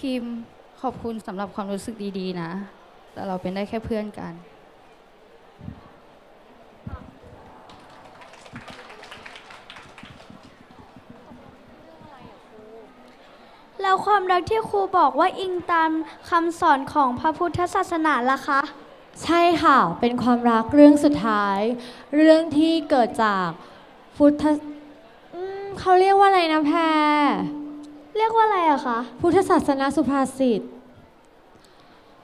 คิมขอบคุณสำหรับความรู้สึกดีๆนะ แต่เราเป็นได้แค่เพื่อนกัน แล้วความรักที่ครูบอกว่าอิงตามคำสอนของพระพุทธศาสนาล่ะคะ ใช่ค่ะ เป็นความรักเรื่องสุดท้าย เรื่องที่เกิดจากพุทธอืมเขาเรียกว่าอะไรนะแพร เรียกว่าอะไรอะคะพุทธศาสนาสุภาษิต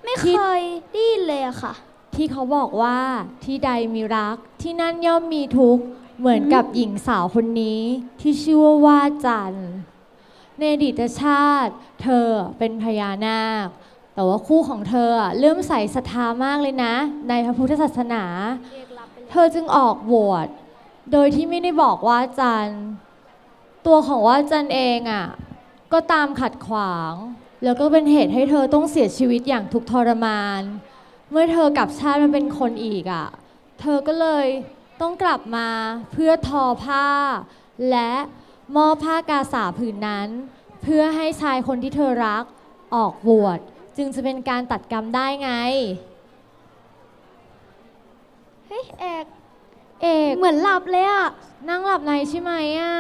ไม่เคยได้ยินเลยอะค่ะ ที่เขาบอกว่าที่ใดมีรักที่นั่นย่อมมีทุกข์เหมือนกับหญิงสาวคนนี้ที่ชื่อว่าว่าจันทร์ในอดีตชาติ เธอเป็นพญานาค แต่ว่าคู่ของเธอเริ่อมใส่ศรัทธามากเลยนะ ในพระพุทธศาสนา เธอจึงออกบวชโดยที่ไม่ได้บอกว่าจันทร์ตัวของว่าจันทร์เองอะ ก็ตามขัดขวาง แล้วก็เป็นเหตุให้เธอต้องเสียชีวิตอย่างทุกข์ทรมาน เมื่อเธอกลับชาติมาเป็นคนอีกอะ เธอก็เลยต้องกลับมาเพื่อทอผ้า และมอบผ้ากาสาผืนนั้น เพื่อให้ชายคนที่เธอรักออกบวชจึงจะเป็นการตัดกรรมได้ไง เฮ้ยเอก เอก เหมือนหลับเลยอะนั่งหลับในใช่ไหมอะ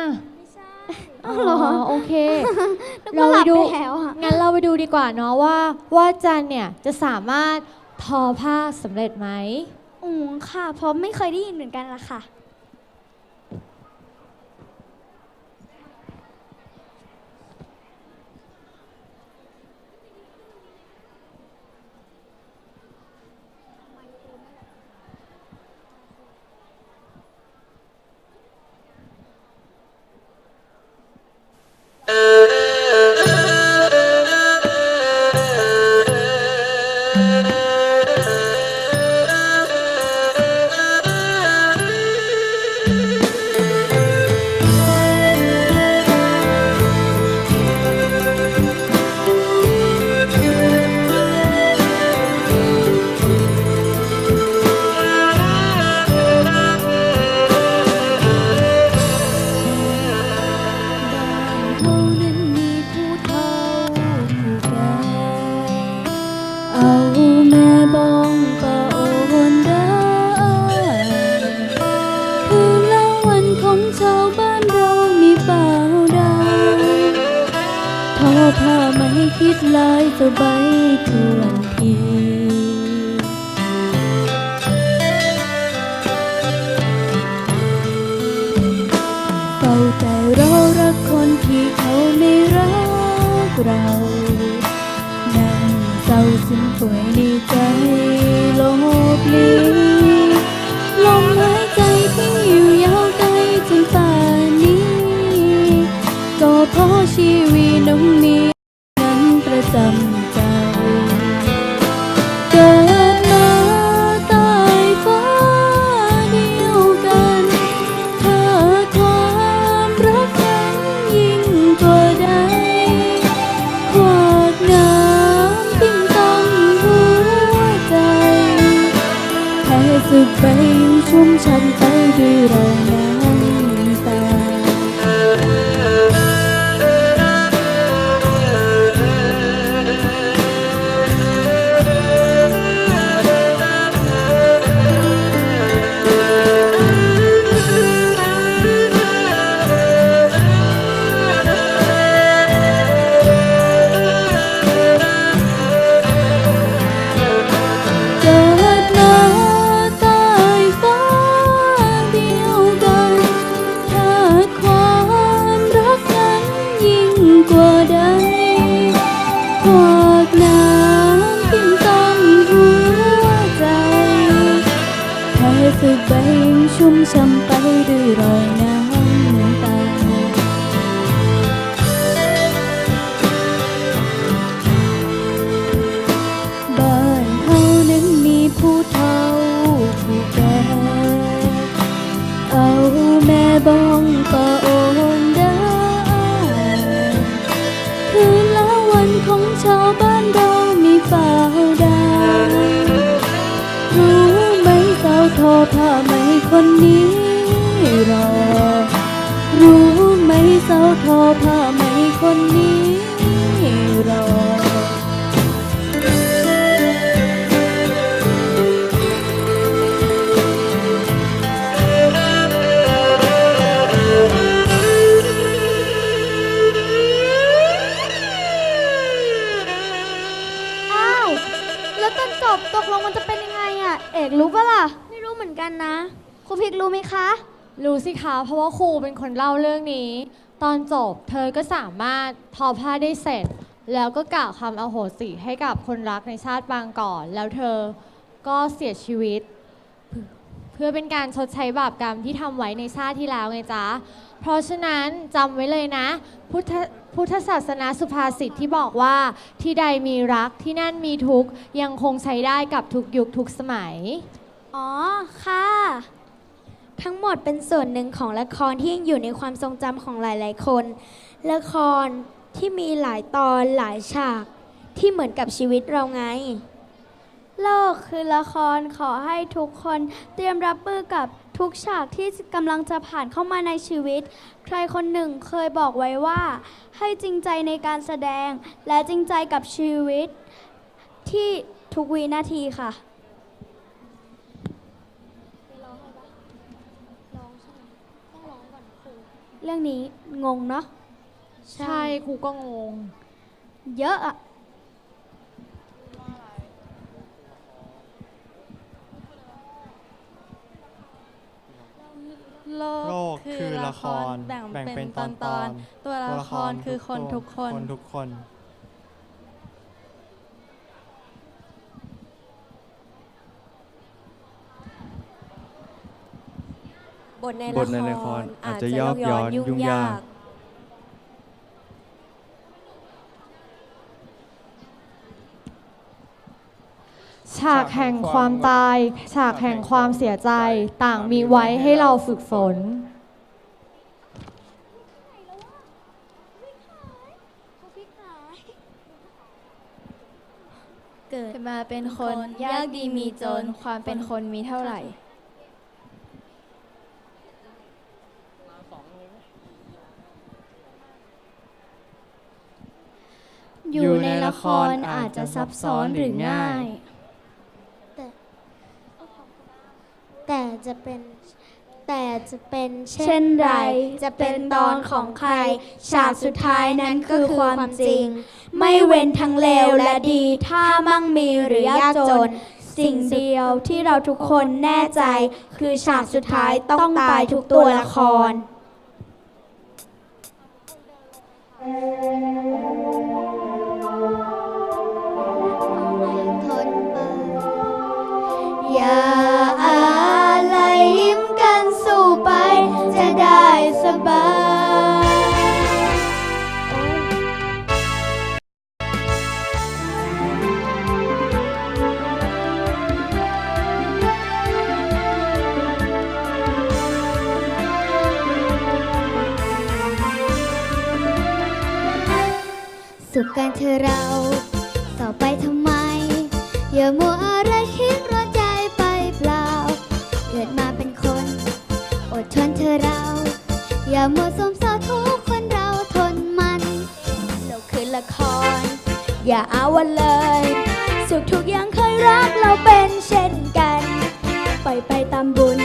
อ้าวเหรอโอเค นึกว่าหลับดูไปแล้วอะ งั้นเราไปดูดีกว่าเนาะว่าว่าจันเนี่ยจะสามารถทอผ้าสำเร็จไหม อืมค่ะ เพราะไม่เคยได้ยินเหมือนกันละค่ะ คิดลายสบายทวนทีเฝ้าแต่รอรักคนที่เขาไม่รักเรานั่งเศร้าซึมป่วยในใจลบลีล สึกไปชุ่มชันไปด้วยรอ คนนี้รอ รู้ไหมเศร้าทอผ้าไหมคนนี้รออ้าว แล้วตอนจบตกลงมันจะเป็นยังไงอะเอกรู้ปะล่ะ ไม่รู้เหมือนกันนะ ครูพิกรู้ไหมคะ รู้สิคะเพราะว่าครูเป็นคนเล่าเรื่องนี้ ตอนจบเธอก็สามารถทอผ้าได้เสร็จ แล้วก็กล่าวคำอโหสิให้กับคนรักในชาติปางก่อน แล้วเธอก็เสียชีวิต เพื่อเป็นการชดใช้บาปกรรมที่ทำไว้ในชาติที่แล้วไงจ๊ะ เพราะฉะนั้นจำไว้เลยนะ พุทธพุทธศาสนาสุภาษิตที่บอกว่าที่ใดมีรักที่นั่นมีทุกข์ยังคงใช้ได้กับทุกยุคทุกสมัย อ๋อ ค่ะ ทั้งหมดเป็นส่วนหนึ่งของละครที่ยังอยู่ในความทรงจำของหลาย ๆ คน ละครที่มีหลายตอนหลายฉาก ที่เหมือนกับชีวิตเราไง โลกคือละครขอให้ทุกคนเตรียมรับมือกับทุกฉากที่กำลังจะผ่านเข้ามาในชีวิต ใครคนหนึ่งเคยบอกไว้ว่า ให้จริงใจในการแสดงและจริงใจกับชีวิต ที่ทุกวินาทีค่ะ เรื่องนี้งงเนาะใช่ครูก็งง เยอะอะโลโลกกคืคืออละละคครรแบ่งแบ่งเป็เป็นนตตออนนตตออนนตัวละครคือคนทุกคน คนทุกคน ทในบทในละครอาจจะยอกย้อนยุ่งยาก ฉากแห่งความตาย ฉากแห่งความเสียใจต่างมีไว้ให้เราฝึกฝน เกิดมาเป็นคนยากดีมีจน ความเป็นคนมีเท่าไหร่ อยู่ใน ละครอาจจะซับซ้อนหรือง่าย แต่แต่จะเป็นแต่จะเป็นเช่นไร จะเป็นตอนของใคร ฉากสุดท้ายนั้นคือความจริง ไม่เว้นทั้งเลวและดี ถ้ามั่งมีหรือยากจน สิ่งเดียวที่เราทุกคนแน่ใจ คือฉากสุดท้ายต้องตายทุกตัวละครท อย่าอะไรยิ้มกันสู้ไป จะได้สบายสุขกันเธอเรา ต่อไปทำไม อย่ามัว อย่ามัวสมเศร้าทุกคนเราทนมันเราคือละคร อย่าเอาวันเลย สุขทุกอย่างเคยรักเราเป็นเช่นกัน ปล่อยไปตามบุญ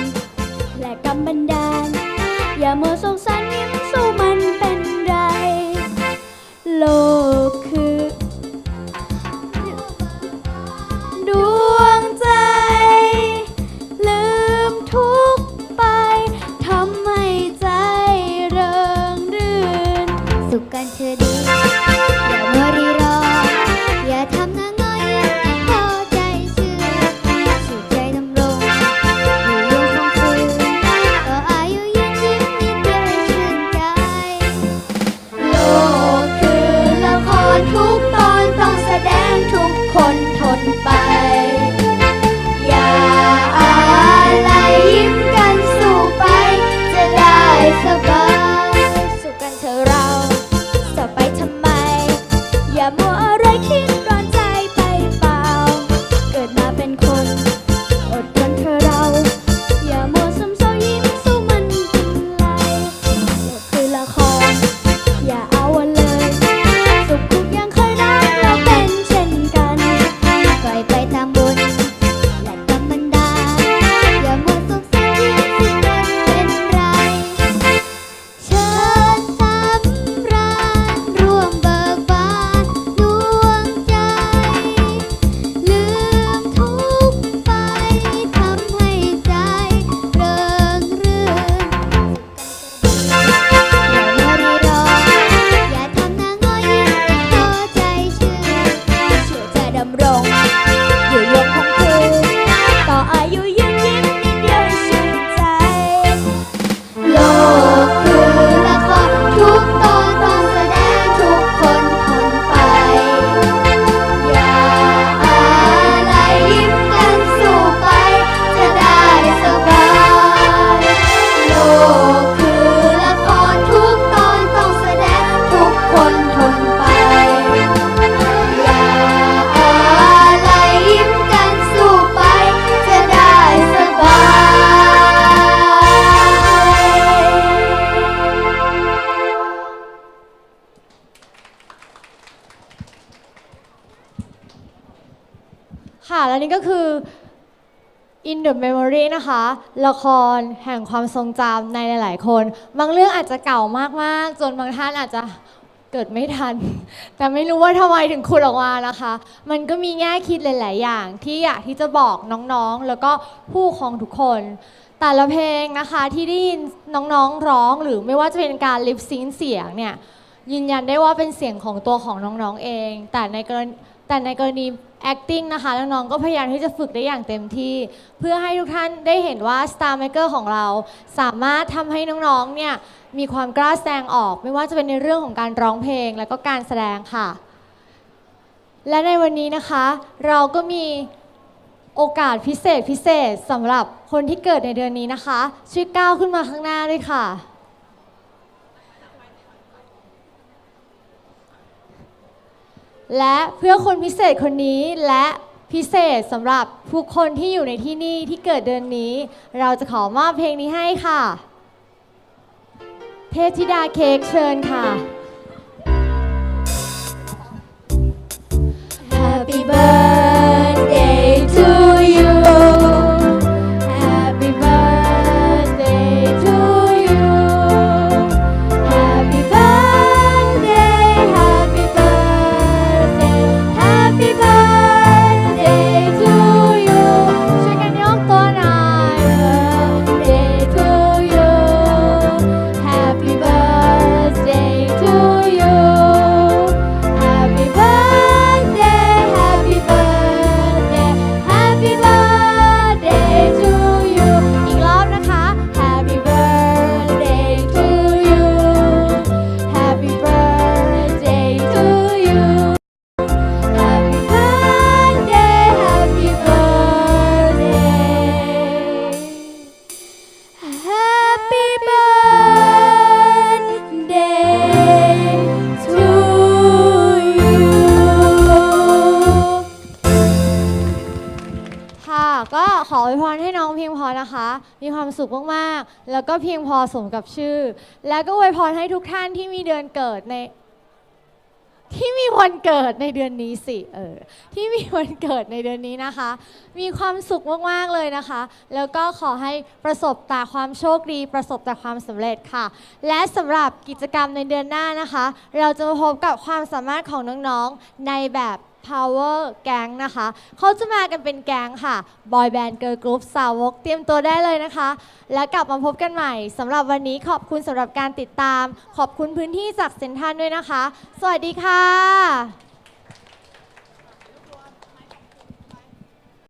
ค่ะแล้วนี่ก็คือ In the Memory นะคะ ละครแห่งความทรงจำในหลาย ๆ คน บางเรื่องอาจจะเก่ามาก ๆ จนบางท่านอาจจะเกิดไม่ทัน แต่ไม่รู้ว่าทำไมถึงขุดออกมานะคะ มันก็มีแง่คิดหลาย ๆ อย่าง ที่อยากที่จะบอกน้อง ๆ แล้วก็ผู้ปกครองทุกคน แต่ละเพลงนะคะที่ได้ยินน้อง ๆ ร้องหรือไม่ว่าจะเป็นการลิปซิงเสียงเนี่ยยืนยันได้ว่าเป็นเสียงของตัวของน้อง ๆ เอง แต่ในกรณี แต่ในกรณี acting นะคะน้องๆก็พยายามที่จะฝึกได้อย่างเต็มที่ เพื่อให้ทุกท่านได้เห็นว่า Star Maker ของเรา สามารถทำให้น้องๆเนี่ยมีความกล้าแสดงออก ไม่ว่าจะเป็นในเรื่องของการร้องเพลง และก็การแสดงค่ะ และในวันนี้นะคะ เราก็มีโอกาสพิเศษพิเศษสำหรับคนที่เกิดในเดือนนี้นะคะช่วยก้าวขึ้นมาข้างหน้าด้วยค่ะ และเพื่อคนพิเศษคนนี้และพิเศษสำหรับผู้คนที่อยู่ในที่นี่ที่เกิดเดือนนี้ เราจะขอมอบเพลงนี้ให้ค่ะ เทพธิดาเค้กเชิญค่ะ มีความสุขมากๆ แล้วก็เพียงพอสมกับชื่อ แล้วก็อวยพรให้ทุกท่านที่มีเดือนเกิดใน ที่มีวันเกิดในเดือนนี้สิเออที่มีวันเกิดในเดือนนี้นะคะ มีความสุขมากๆเลยนะคะ แล้วก็ขอให้ประสบแต่ความโชคดี ประสบแต่ความสำเร็จค่ะ และสำหรับกิจกรรมในเดือนหน้านะคะ เราจะมาพบกับความสามารถของน้องๆในแบบ Power แก๊งนะคะ เขาจะมากันเป็นแก๊งค่ะ Boy Band Girl Group สาวกเตรียมตัวได้เลยนะคะ แล้วกลับมาพบกันใหม่สำหรับวันนี้ขอบคุณสำหรับการติดตาม ขอบคุณพื้นที่จากเซนทันด้วยนะคะ สวัสดีค่ะ